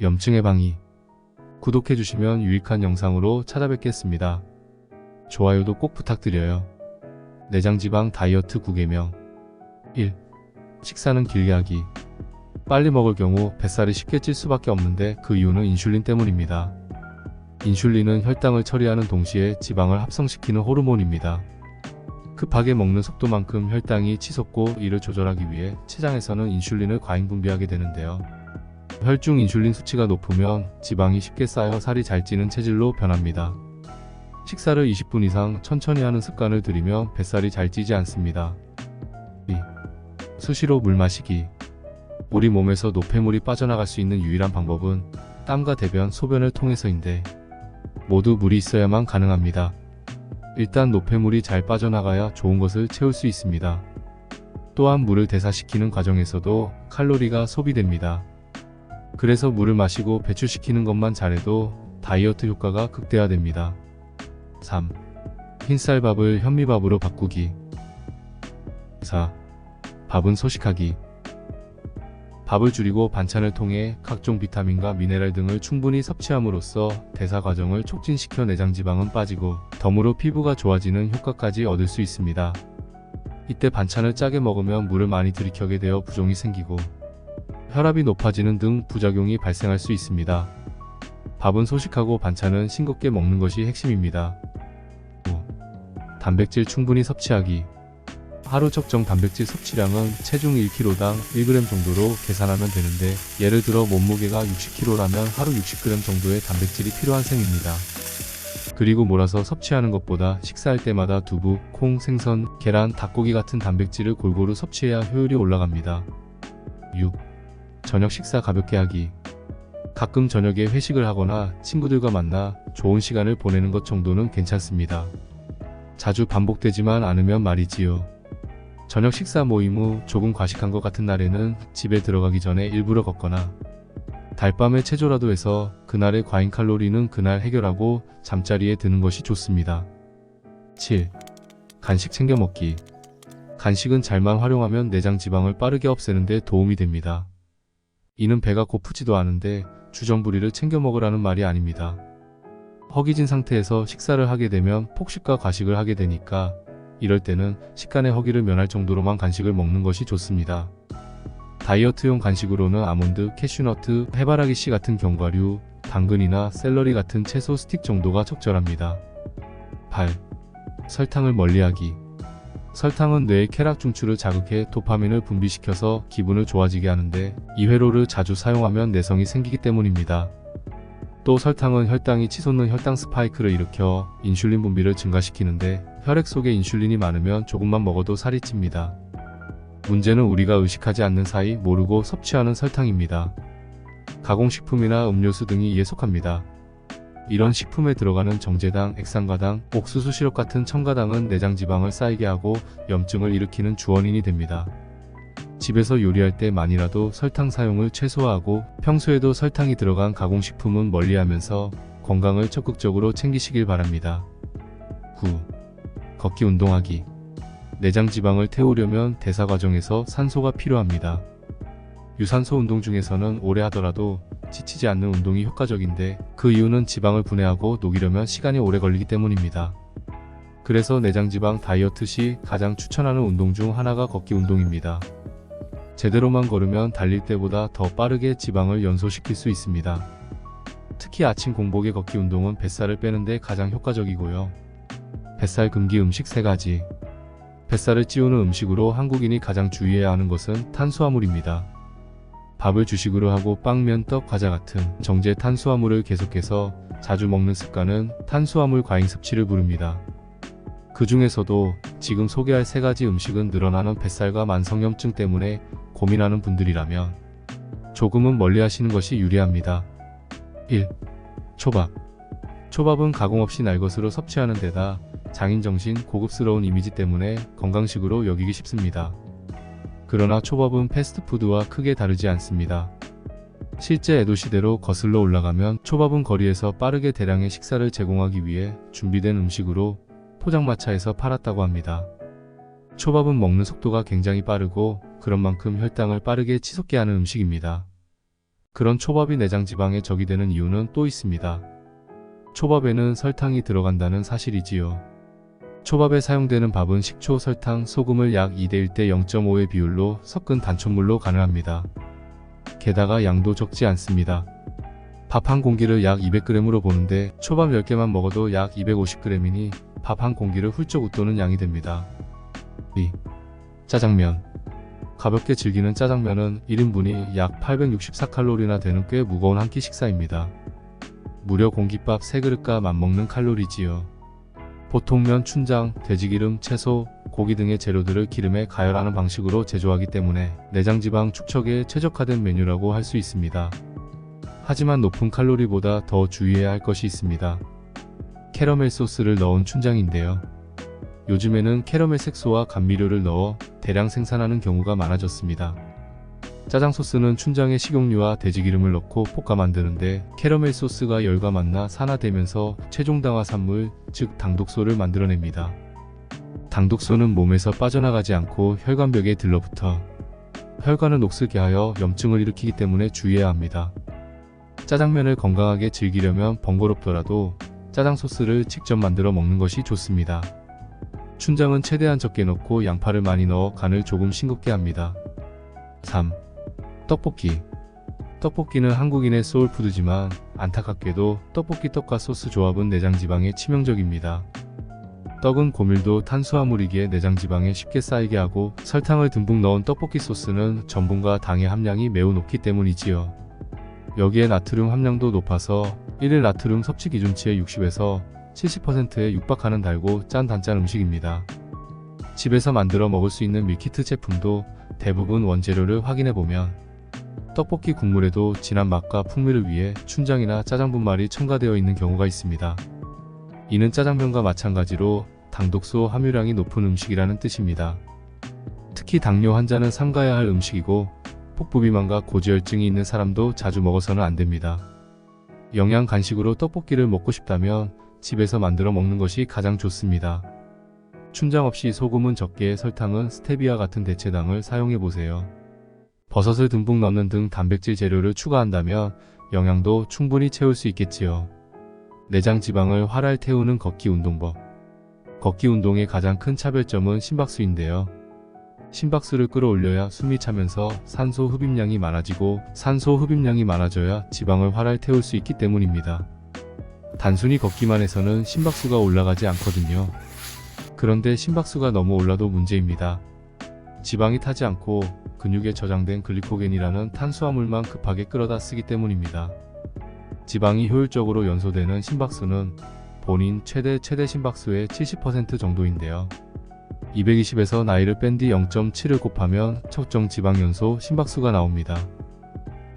염증 예방이 구독해주시면 유익한 영상으로 찾아뵙겠습니다. 좋아요도 꼭 부탁드려요. 내장지방 다이어트 9개명 1. 식사는 길게 하기 빨리 먹을 경우 뱃살이 쉽게 찔 수밖에 없는데 그 이유는 인슐린 때문입니다. 인슐린은 혈당을 처리하는 동시에 지방을 합성시키는 호르몬입니다. 급하게 먹는 속도만큼 혈당이 치솟고 이를 조절하기 위해 췌장에서는 인슐린을 과잉 분비하게 되는데요. 혈중 인슐린 수치가 높으면 지방이 쉽게 쌓여 살이 잘 찌는 체질로 변합니다. 식사를 20분 이상 천천히 하는 습관을 들이면 뱃살이 잘 찌지 않습니다. 2. 수시로 물 마시기 우리 몸에서 노폐물이 빠져나갈 수 있는 유일한 방법은 땀과 대변, 소변을 통해서인데 모두 물이 있어야만 가능합니다. 일단 노폐물이 잘 빠져나가야 좋은 것을 채울 수 있습니다. 또한 물을 대사시키는 과정에서도 칼로리가 소비됩니다. 그래서 물을 마시고 배출시키는 것만 잘해도 다이어트 효과가 극대화됩니다. 3. 흰쌀밥을 현미밥으로 바꾸기 4. 밥은 소식하기 밥을 줄이고 반찬을 통해 각종 비타민과 미네랄 등을 충분히 섭취함으로써 대사 과정을 촉진시켜 내장지방은 빠지고 덤으로 피부가 좋아지는 효과까지 얻을 수 있습니다. 이때 반찬을 짜게 먹으면 물을 많이 들이켜게 되어 부종이 생기고 혈압이 높아지는 등 부작용이 발생할 수 있습니다. 밥은 소식하고 반찬은 싱겁게 먹는 것이 핵심입니다. 5. 단백질 충분히 섭취하기 하루 적정 단백질 섭취량은 체중 1kg당 1g 정도로 계산하면 되는데 예를 들어 몸무게가 60kg라면 하루 60g 정도의 단백질이 필요한 셈입니다. 그리고 몰아서 섭취하는 것보다 식사할 때마다 두부, 콩, 생선, 계란, 닭고기 같은 단백질을 골고루 섭취해야 효율이 올라갑니다. 6. 저녁 식사 가볍게 하기 가끔 저녁에 회식을 하거나 친구들과 만나 좋은 시간을 보내는 것 정도는 괜찮습니다. 자주 반복되지만 않으면 말이지요. 저녁 식사 모임 후 조금 과식한 것 같은 날에는 집에 들어가기 전에 일부러 걷거나 달밤에 체조라도 해서 그날의 과잉 칼로리는 그날 해결하고 잠자리에 드는 것이 좋습니다. 7. 간식 챙겨 먹기. 간식은 잘만 활용하면 내장 지방을 빠르게 없애는 데 도움이 됩니다. 이는 배가 고프지도 않은데 주정부리를 챙겨 먹으라는 말이 아닙니다. 허기진 상태에서 식사를 하게 되면 폭식과 과식을 하게 되니까 이럴 때는 식간의 허기를 면할 정도로만 간식을 먹는 것이 좋습니다. 다이어트용 간식으로는 아몬드, 캐슈너트, 해바라기 씨 같은 견과류, 당근이나 샐러리 같은 채소 스틱 정도가 적절합니다. 8. 설탕을 멀리하기. 설탕은 뇌의 쾌락 중추를 자극해 도파민을 분비시켜서 기분을 좋아지게 하는데 이 회로를 자주 사용하면 내성이 생기기 때문입니다. 또 설탕은 혈당이 치솟는 혈당 스파이크를 일으켜 인슐린 분비를 증가시키는데 혈액 속에 인슐린이 많으면 조금만 먹어도 살이 찝니다. 문제는 우리가 의식하지 않는 사이 모르고 섭취하는 설탕입니다. 가공식품이나 음료수 등이 이에 속합니다. 이런 식품에 들어가는 정제당, 액상가당, 옥수수 시럽 같은 첨가당은 내장 지방을 쌓이게 하고 염증을 일으키는 주원인이 됩니다. 집에서 요리할 때만이라도 설탕 사용을 최소화하고 평소에도 설탕이 들어간 가공식품은 멀리하면서 건강을 적극적으로 챙기시길 바랍니다. 9. 걷기 운동하기. 내장 지방을 태우려면 대사 과정에서 산소가 필요합니다. 유산소 운동 중에서는 오래 하더라도 지치지 않는 운동이 효과적인데 그 이유는 지방을 분해하고 녹이려면 시간이 오래 걸리기 때문입니다. 그래서 내장 지방 다이어트 시 가장 추천하는 운동 중 하나가 걷기 운동입니다. 제대로만 걸으면 달릴 때보다 더 빠르게 지방을 연소시킬 수 있습니다. 특히 아침 공복의 걷기 운동은 뱃살을 빼는데 가장 효과적이고요. 뱃살 금기 음식 3가지. 뱃살을 찌우는 음식으로 한국인이 가장 주의해야 하는 것은 탄수화물입니다. 밥을 주식으로 하고 빵, 면, 떡, 과자 같은 정제 탄수화물을 계속해서 자주 먹는 습관은 탄수화물 과잉 섭취를 부릅니다. 그 중에서도 지금 소개할 세 가지 음식은 늘어나는 뱃살과 만성염증 때문에 고민하는 분들이라면 조금은 멀리 하시는 것이 유리합니다. 1. 초밥. 초밥은 가공 없이 날 것으로 섭취하는 데다 장인 정신 고급스러운 이미지 때문에 건강식으로 여기기 쉽습니다. 그러나 초밥은 패스트푸드와 크게 다르지 않습니다. 실제 에도 시대로 거슬러 올라가면 초밥은 거리에서 빠르게 대량의 식사를 제공하기 위해 준비된 음식으로 포장마차에서 팔았다고 합니다. 초밥은 먹는 속도가 굉장히 빠르고 그런 만큼 혈당을 빠르게 치솟게 하는 음식입니다. 그런 초밥이 내장 지방에 적이 되는 이유는 또 있습니다. 초밥에는 설탕이 들어간다는 사실이지요. 초밥에 사용되는 밥은 식초, 설탕, 소금을 약 2대 1대 0.5의 비율로 섞은 단촛물로 가능합니다. 게다가 양도 적지 않습니다. 밥 한 공기를 약 200g으로 보는데 초밥 10개만 먹어도 약 250g이니 밥 한 공기를 훌쩍 웃도는 양이 됩니다. 2. 짜장면 가볍게 즐기는 짜장면은 1인분이 약 864칼로리나 되는 꽤 무거운 한 끼 식사입니다. 무려 공깃밥 3그릇과 맞먹는 칼로리지요. 보통 면, 춘장, 돼지기름, 채소, 고기 등의 재료들을 기름에 가열하는 방식으로 제조하기 때문에 내장지방 축적에 최적화된 메뉴라고 할 수 있습니다. 하지만 높은 칼로리보다 더 주의해야 할 것이 있습니다. 캐러멜 소스를 넣은 춘장인데요. 요즘에는 캐러멜 색소와 감미료를 넣어 대량 생산하는 경우가 많아졌습니다. 짜장 소스는 춘장에 식용유와 돼지기름을 넣고 볶아 만드는데 캐러멜 소스가 열과 만나 산화되면서 최종당화 산물, 즉 당독소를 만들어냅니다. 당독소는 몸에서 빠져나가지 않고 혈관벽에 들러붙어 혈관을 녹슬게 하여 염증을 일으키기 때문에 주의해야 합니다. 짜장면을 건강하게 즐기려면 번거롭더라도 짜장 소스를 직접 만들어 먹는 것이 좋습니다. 춘장은 최대한 적게 넣고 양파를 많이 넣어 간을 조금 싱겁게 합니다. 3. 떡볶이 떡볶이는 한국인의 소울푸드지만 안타깝게도 떡볶이 떡과 소스 조합은 내장지방에 치명적입니다. 떡은 고밀도 탄수화물이기에 내장지방에 쉽게 쌓이게 하고 설탕을 듬뿍 넣은 떡볶이 소스는 전분과 당의 함량이 매우 높기 때문이지요. 여기에 나트륨 함량도 높아서 1일 나트륨 섭취 기준치의 60에서 70%에 육박하는 달고 짠 단짠 음식입니다. 집에서 만들어 먹을 수 있는 밀키트 제품도 대부분 원재료를 확인해 보면 떡볶이 국물에도 진한 맛과 풍미를 위해 춘장이나 짜장 분말이 첨가되어 있는 경우가 있습니다. 이는 짜장면과 마찬가지로 당독소 함유량이 높은 음식이라는 뜻입니다. 특히 당뇨 환자는 삼가야 할 음식이고 폭부비만과 고지혈증이 있는 사람도 자주 먹어서는 안 됩니다. 영양 간식으로 떡볶이를 먹고 싶다면 집에서 만들어 먹는 것이 가장 좋습니다. 춘장 없이 소금은 적게 설탕은 스테비아 같은 대체당을 사용해 보세요. 버섯을 듬뿍 넣는 등 단백질 재료를 추가한다면 영양도 충분히 채울 수 있겠지요. 내장 지방을 활활 태우는 걷기 운동법. 걷기 운동의 가장 큰 차별점은 심박수인데요. 심박수를 끌어올려야 숨이 차면서 산소 흡입량이 많아지고 산소 흡입량이 많아져야 지방을 활활 태울 수 있기 때문입니다. 단순히 걷기만 해서는 심박수가 올라가지 않거든요. 그런데 심박수가 너무 올라도 문제입니다. 지방이 타지 않고 근육에 저장된 글리코겐이라는 탄수화물만 급하게 끌어다 쓰기 때문입니다. 지방이 효율적으로 연소되는 심박수는 본인 최대 최대 심박수의 70% 정도인데요. 220에서 나이를 뺀 뒤 0.7을 곱하면 측정 지방 연소 심박수가 나옵니다.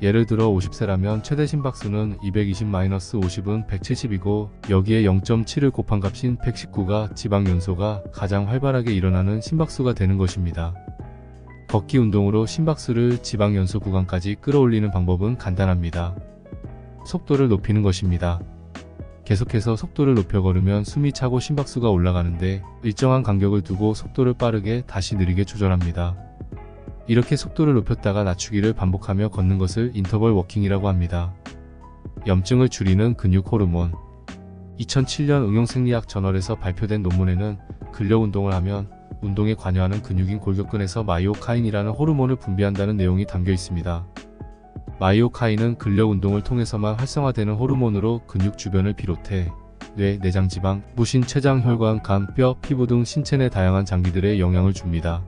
예를 들어 50세라면 최대 심박수는 220-50은 170이고 여기에 0.7을 곱한 값인 119가 지방 연소가 가장 활발하게 일어나는 심박수가 되는 것입니다. 걷기 운동으로 심박수를 지방 연소 구간까지 끌어올리는 방법은 간단합니다. 속도를 높이는 것입니다. 계속해서 속도를 높여 걸으면 숨이 차고 심박수가 올라가는데 일정한 간격을 두고 속도를 빠르게 다시 느리게 조절합니다. 이렇게 속도를 높였다가 낮추기를 반복하며 걷는 것을 인터벌 워킹이라고 합니다. 염증을 줄이는 근육 호르몬 2007년 응용생리학 저널에서 발표된 논문에는 근력 운동을 하면 운동에 관여하는 근육인 골격근에서 마이오카인이라는 호르몬을 분비한다는 내용이 담겨 있습니다. 마이오카인은 근력 운동을 통해서만 활성화되는 호르몬으로 근육 주변을 비롯해 뇌, 내장 지방, 무신, 췌장, 혈관, 간, 뼈, 피부 등 신체 내 다양한 장기들에 영향을 줍니다.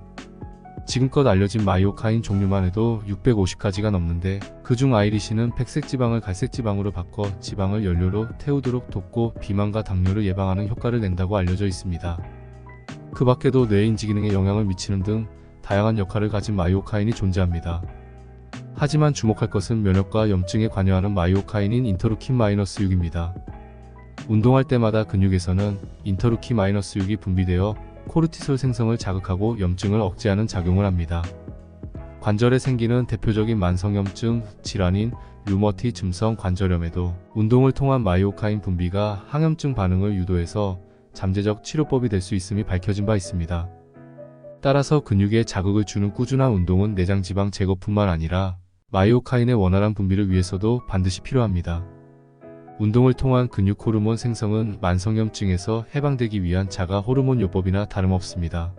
지금껏 알려진 마이오카인 종류만 해도 650가지가 넘는데 그중 아이리시는 백색 지방을 갈색 지방으로 바꿔 지방을 연료로 태우도록 돕고 비만과 당뇨를 예방하는 효과를 낸다고 알려져 있습니다. 그 밖에도 뇌 인지 기능에 영향을 미치는 등 다양한 역할을 가진 마이오카인이 존재합니다. 하지만 주목할 것은 면역과 염증에 관여하는 마이오카인인 인터루킨-6입니다. 운동할 때마다 근육에서는 인터루킨-6이 분비되어 코르티솔 생성을 자극하고 염증을 억제하는 작용을 합니다. 관절에 생기는 대표적인 만성염증 질환인 류머티즘성 관절염에도 운동을 통한 마이오카인 분비가 항염증 반응을 유도해서 잠재적 치료법이 될 수 있음이 밝혀진 바 있습니다. 따라서 근육에 자극을 주는 꾸준한 운동은 내장 지방 제거뿐만 아니라 마이오카인의 원활한 분비를 위해서도 반드시 필요합니다. 운동을 통한 근육 호르몬 생성은 만성염증에서 해방되기 위한 자가 호르몬 요법이나 다름없습니다.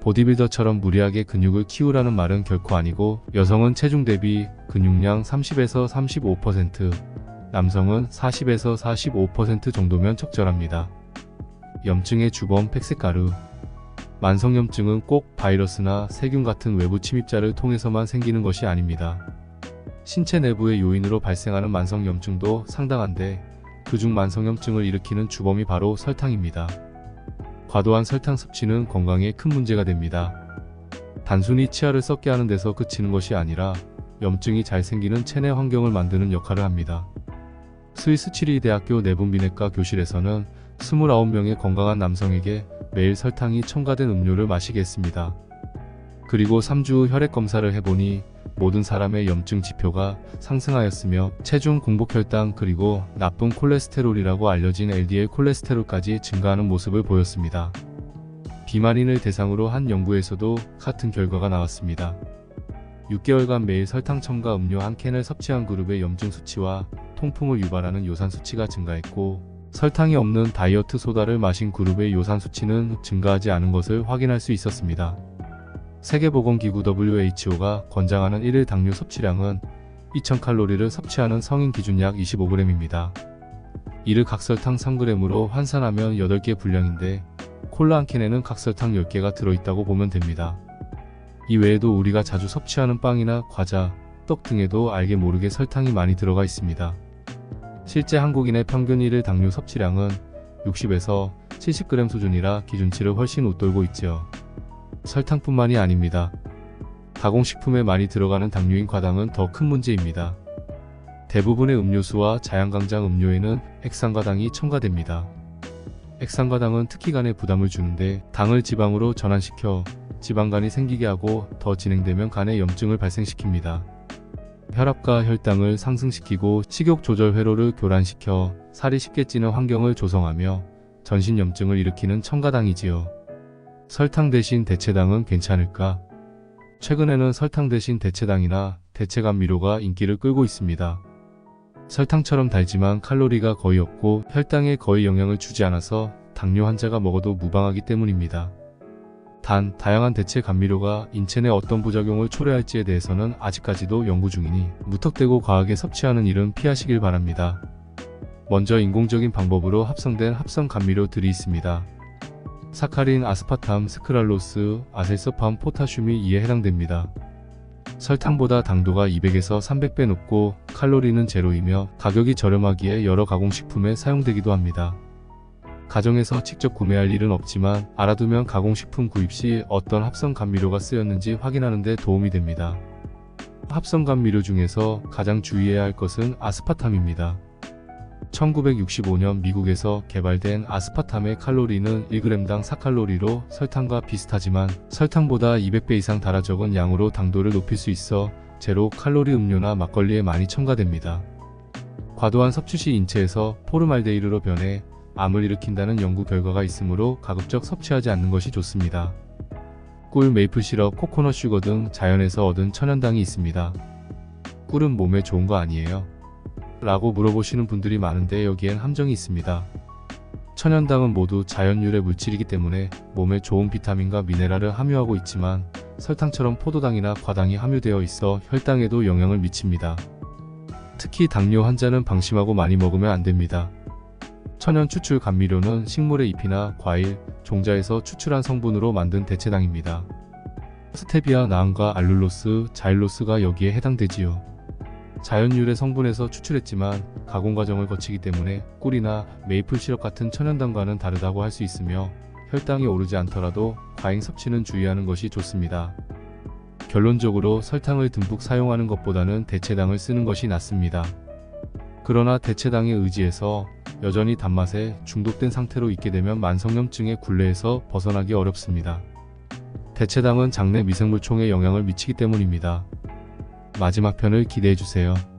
보디빌더처럼 무리하게 근육을 키우라는 말은 결코 아니고 여성은 체중 대비 근육량 30에서 35%, 남성은 40에서 45% 정도면 적절합니다. 염증의 주범 팩색가루 만성염증은 꼭 바이러스나 세균 같은 외부 침입자를 통해서만 생기는 것이 아닙니다. 신체 내부의 요인으로 발생하는 만성염증도 상당한데 그중 만성염증을 일으키는 주범이 바로 설탕입니다. 과도한 설탕 섭취는 건강에 큰 문제가 됩니다. 단순히 치아를 썩게 하는 데서 그치는 것이 아니라 염증이 잘 생기는 체내 환경을 만드는 역할을 합니다. 스위스 치리 대학교 내분비내과 교실에서는 29명의 건강한 남성에게 매일 설탕이 첨가된 음료를 마시게 했습니다. 그리고 3주 후 혈액 검사를 해보니 모든 사람의 염증 지표가 상승하였으며 체중 공복 혈당 그리고 나쁜 콜레스테롤이라고 알려진 LDL 콜레스테롤까지 증가하는 모습을 보였습니다. 비만인을 대상으로 한 연구에서도 같은 결과가 나왔습니다. 6개월간 매일 설탕 첨가 음료 한 캔을 섭취한 그룹의 염증 수치와 통풍을 유발하는 요산 수치가 증가했고 설탕이 없는 다이어트 소다를 마신 그룹의 요산 수치는 증가하지 않은 것을 확인할 수 있었습니다. 세계보건기구 WHO가 권장하는 1일 당류 섭취량은 2000칼로리를 섭취하는 성인 기준 약 25g입니다. 이를 각설탕 3g으로 환산하면 8개 분량인데 콜라 한 캔에는 각설탕 10개가 들어있다고 보면 됩니다. 이 외에도 우리가 자주 섭취하는 빵이나 과자, 떡 등에도 알게 모르게 설탕이 많이 들어가 있습니다. 실제 한국인의 평균 1일 당류 섭취량은 60에서 70g 수준이라 기준치를 훨씬 웃돌고 있지요. 설탕뿐만이 아닙니다. 가공식품에 많이 들어가는 당류인 과당은 더 큰 문제입니다. 대부분의 음료수와 자양강장 음료에는 액상과당이 첨가됩니다. 액상과당은 특히 간에 부담을 주는데 당을 지방으로 전환시켜 지방간이 생기게 하고 더 진행되면 간에 염증을 발생시킵니다. 혈압과 혈당을 상승시키고 식욕 조절 회로를 교란시켜 살이 쉽게 찌는 환경을 조성하며 전신 염증을 일으키는 첨가당이지요. 설탕 대신 대체당은 괜찮을까? 최근에는 설탕 대신 대체당이나 대체감 미료가 인기를 끌고 있습니다. 설탕처럼 달지만 칼로리가 거의 없고 혈당에 거의 영향을 주지 않아서 당뇨 환자가 먹어도 무방하기 때문입니다. 단, 다양한 대체 감미료가 인체 내 어떤 부작용을 초래할지에 대해서는 아직까지도 연구 중이니 무턱대고 과하게 섭취하는 일은 피하시길 바랍니다. 먼저 인공적인 방법으로 합성된 합성 감미료들이 있습니다. 사카린, 아스파탐, 스크랄로스, 아세서팜, 포타슘이 이에 해당됩니다. 설탕보다 당도가 200에서 300배 높고 칼로리는 제로이며 가격이 저렴하기에 여러 가공식품에 사용되기도 합니다. 가정에서 직접 구매할 일은 없지만 알아두면 가공식품 구입 시 어떤 합성 감미료가 쓰였는지 확인하는 데 도움이 됩니다. 합성 감미료 중에서 가장 주의해야 할 것은 아스파탐입니다. 1965년 미국에서 개발된 아스파탐의 칼로리는 1g당 4칼로리로 설탕과 비슷하지만 설탕보다 200배 이상 달아 적은 양으로 당도를 높일 수 있어 제로 칼로리 음료나 막걸리에 많이 첨가됩니다. 과도한 섭취 시 인체에서 포르말데이드로 변해 암을 일으킨다는 연구 결과가 있으므로 가급적 섭취하지 않는 것이 좋습니다. 꿀, 메이플 시럽, 코코넛 슈거 등 자연에서 얻은 천연당이 있습니다. 꿀은 몸에 좋은 거 아니에요? 라고 물어보시는 분들이 많은데 여기엔 함정이 있습니다. 천연당은 모두 자연유래 물질이기 때문에 몸에 좋은 비타민과 미네랄을 함유하고 있지만 설탕처럼 포도당이나 과당이 함유되어 있어 혈당에도 영향을 미칩니다. 특히 당뇨 환자는 방심하고 많이 먹으면 안 됩니다. 천연 추출 감미료는 식물의 잎이나 과일, 종자에서 추출한 성분으로 만든 대체당입니다. 스테비아, 나은과 알룰로스, 자일로스가 여기에 해당되지요. 자연유래 성분에서 추출했지만 가공 과정을 거치기 때문에 꿀이나 메이플 시럽 같은 천연당과는 다르다고 할 수 있으며 혈당이 오르지 않더라도 과잉 섭취는 주의하는 것이 좋습니다. 결론적으로 설탕을 듬뿍 사용하는 것보다는 대체당을 쓰는 것이 낫습니다. 그러나 대체당에 의지해서 여전히 단맛에 중독된 상태로 있게 되면 만성염증의 굴레에서 벗어나기 어렵습니다. 대체당은 장내 미생물총에 영향을 미치기 때문입니다. 마지막 편을 기대해주세요.